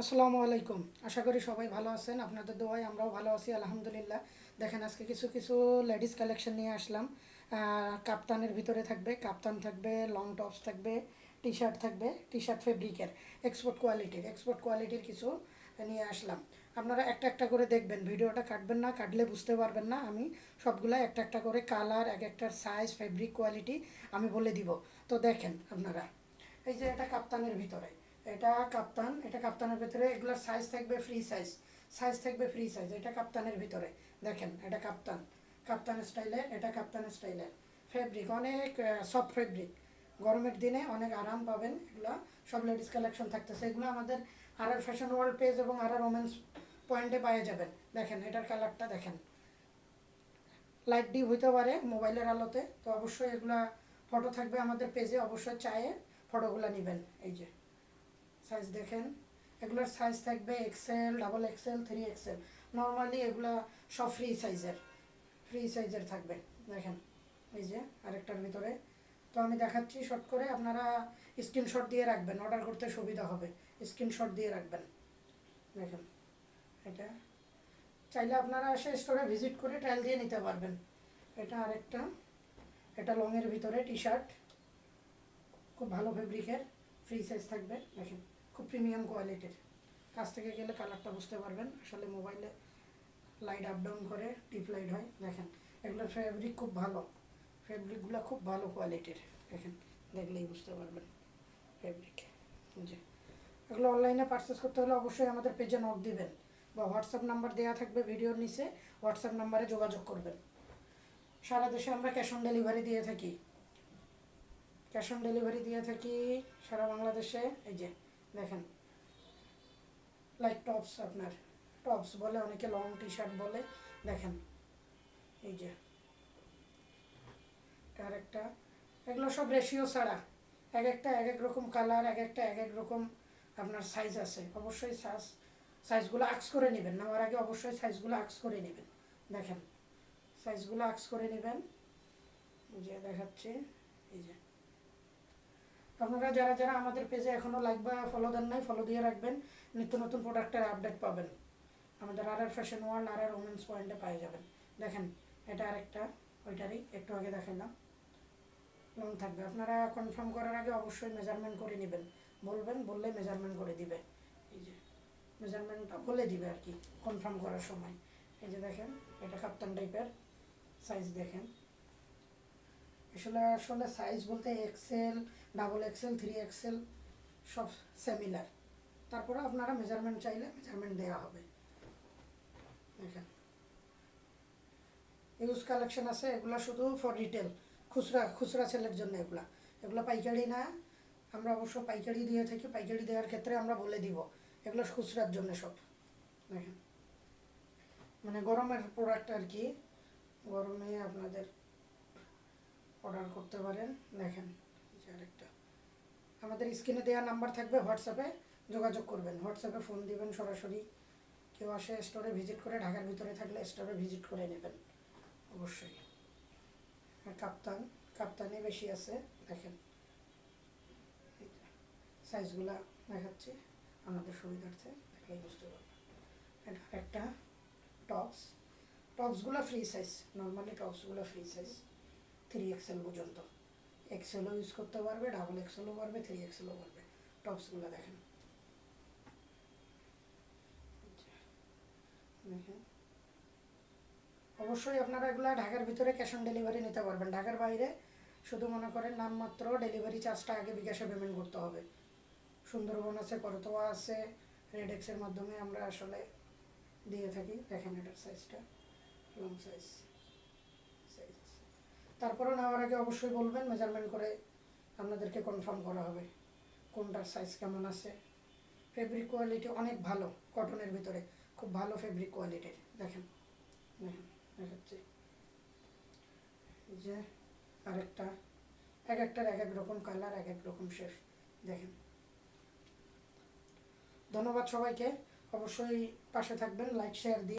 আসসালামু আলাইকুম। আশা করি সবাই ভালো আছেন। আপনাদের দোয়ায় আমরাও ভালো আছি, আলহামদুলিল্লাহ। দেখেন, আজকে কিছু কিছু লেডিস কালেকশন নিয়ে আসলাম। কাপ্তানের ভিতরে থাকবে, কাপ্তান থাকবে, লং টপস থাকবে টি শার্ট থাকবে টি শার্ট ফেব্রিকের এক্সপোর্ট কোয়ালিটির এক্সপোর্ট কোয়ালিটির কিছু নিয়ে আসলাম। আপনারা একটা একটা করে দেখবেন, ভিডিওটা কাটবেন না, কাটলে বুঝতে পারবেন না আমি সবগুলা একটা একটা করে কালার, এক একটার সাইজ ফেব্রিক কোয়ালিটি আমি বলে দিব। তো দেখেন আপনারা, এই যে এটা কাপ্তানের ভিতরে। এটা কাপ্তান, এটা কাপ্তানের ভিতরে এগুলোর সাইজ থাকবে ফ্রি সাইজ সাইজ থাকবে ফ্রি সাইজ এটা কাপ্তানের ভিতরে। দেখেন, এটা কাপ্তান কাপ্তান স্টাইলের এটা কাপ্তান স্টাইলের ফেব্রিক অনেক সফট ফেব্রিক গরমের দিনে অনেক আরাম পাবেন এগুলো। সব লেডিস কালেকশন থাকতেছে। এগুলো আমাদের আর আর ফ্যাশন ওয়ার্ল্ড পেজ এবং আর আর ওমেন্স পয়েন্টে পাওয়া যাবেন। দেখেন, এটার কালারটা দেখেন। লাইট ডিপ হইতে পারে মোবাইলের আলোতে। তো অবশ্যই এগুলা ফটো থাকবে আমাদের পেজে অবশ্যই চায়ে ফটোগুলো নেবেন। এই যে। সাইজ দেখেন। এগুলোর সাইজ থাকবে XL double XL three XL normally এগুলা সব ফ্রি সাইজের ফ্রি সাইজের থাকবে। দেখেন, এই যে আরেকটার ভিতরে। তো আমি দেখাচ্ছি শর্ট করে, আপনারা স্ক্রিনশট দিয়ে রাখবেন। অর্ডার করতে সুবিধা হবে। স্ক্রিনশট দিয়ে রাখবেন। দেখেন, এটা। চাইলে আপনারা এসে স্টোরে ভিজিট করে ট্রায়াল দিয়ে নিতে পারবেন। এটা আরেকটা। এটা লংয়ের ভিতরে টি শার্ট খুব ভালো ফেব্রিকের ফ্রি সাইজ থাকবে। দেখেন। খুব প্রিমিয়াম কোয়ালিটির কাছ থেকে গেলে কালারটা বুঝতে পারবেন। আসলে মোবাইলে লাইট আপ ডাউন করে টিপ লাইট হয়। দেখেন এগুলোর ফেব্রিক খুব ভালো। ফেব্রিকগুলো খুব ভালো কোয়ালিটির দেখেন, দেখলেই বুঝতে পারবেন ফেব্রিক জি এগুলো অনলাইনে পারচেস করতে হলে অবশ্যই আমাদের পেজে নক দিবেন। বা হোয়াটসঅ্যাপ নাম্বার দেওয়া থাকবে ভিডিওর নিচে। হোয়াটসঅ্যাপ নাম্বারে যোগাযোগ করবেন। সারা দেশে আমরা ক্যাশ অন ডেলিভারি দিয়ে থাকি। ক্যাশ অন ডেলিভারি দিয়ে থাকি সারা বাংলাদেশে। এই যে দেখেন লাইক টপস আপনার টপস বলে অনেকে লং টি শার্ট বলে, দেখেন, এই যে, আর একটা, এগুলো সব রেশিও ছাড়া, এক একটা এক এক রকম কালার এক একটা এক এক রকম আপনার সাইজ আছে, অবশ্যই সাইজ সাইজগুলো আক্স করে নেবেন, নেওয়ার আগে অবশ্যই সাইজগুলো আক্স করে নেবেন, দেখেন সাইজগুলো আক্স করে নেবেন যে দেখাচ্ছি, এই যে আপনারা যারা যারা আমাদের পেজে এখনও লাইক বা ফলো দেন নাই ফলো দিয়ে রাখবেন। নিত্য নতুন প্রোডাক্টের আপডেট পাবেন। আমাদের আর আর ফ্যাশন ওয়ার্ল্ড আর আর ওমেন্স পয়েন্টে পেয়ে যাবেন। দেখেন, এটা আরেকটা, ওইটারই একটু আগে দেখালাম লং থাকবে। আপনারা কনফার্ম করার আগে অবশ্যই মেজারমেন্ট করে নেবেন। বলবেন বললে মেজারমেন্ট করে দিবে। এই যে মেজারমেন্টটা বলে দিবে আর কি কনফার্ম করার সময়। এই যে দেখেন, এটা কাপ্তান টাইপের সাইজ দেখেন। আসলে আসলে সাইজ বলতে XL double XL three XL সব সেমিলার তারপরে আপনারা মেজারমেন্ট চাইলে মেজারমেন্ট দেওয়া হবে। দেখেন। ইউজ কালেকশন আছে, এগুলা শুধু ফর রিটেল খুচরা খুচরা সেলের জন্য এগুলা। এগুলো পাইকারি না, আমরা অবশ্য পাইকারি দিয়ে থাকি, পাইকারি দেওয়ার ক্ষেত্রে আমরা বলে দিব, এগুলো খুচরার জন্য সব। দেখেন। মানে গরমের প্রোডাক্ট আর কি, গরমে আপনাদের অর্ডার করতে পারেন। দেখেন আরেকটা। আমাদের স্ক্রিনে দেওয়া নাম্বার থাকবে হোয়াটসঅ্যাপে যোগাযোগ করবেন। হোয়াটসঅ্যাপে ফোন দিবেন সরাসরি। কেউ আসে স্টোরে ভিজিট করে, ঢাকার ভিতরে থাকলে স্টোরে ভিজিট করে নেবেন। অবশ্যই। কাপ্তান, কাপ্তানে বেশি আছে। দেখেন সাইজগুলা দেখাচ্ছি আমাদের সুবিধার্থে। দেখলেই বুঝতে পারবেন। একটা টপস। টপসগুলো ফ্রি সাইজ নর্মালি টপসগুলো ফ্রি সাইজ থ্রি এক্সেল পর্যন্ত। এক্সেলও ইউজ করতে পারবে ডাবল এক্সেলও পারবে থ্রি এক্সেলও পারবে। টপসগুলো দেখেন। অবশ্যই আপনারা এগুলো ঢাকার ভিতরে ক্যাশ অন ডেলিভারি নিতে পারবেন। ঢাকার বাইরে শুধু মনে করেন নামমাত্র ডেলিভারি চার্জটা আগে বিকাশে পেমেন্ট করতে হবে। সুন্দরবন আছে, করতোয়া আছে রেড এক্সের মাধ্যমে আমরা আসলে দিয়ে থাকি। দেখেন এটার সাইজটা লং সাইজ তারপরেও নেওয়ার আগে অবশ্যই বলবেন মেজারমেন্ট করে আপনাদেরকে কনফার্ম করা হবে কোনটার সাইজ কেমন আছে। ফেব্রিক কোয়ালিটি অনেক ভালো কটনের ভিতরে। খুব ভালো ফেব্রিক কোয়ালিটির দেখেন দেখেন, দেখাচ্ছি। যে আরেকটা, এক একটার এক এক রকম কালার এক এক রকম শেপ দেখেন। ধন্যবাদ সবাইকে। অবশ্যই পাশে থাকবেন লাইক শেয়ার দিয়ে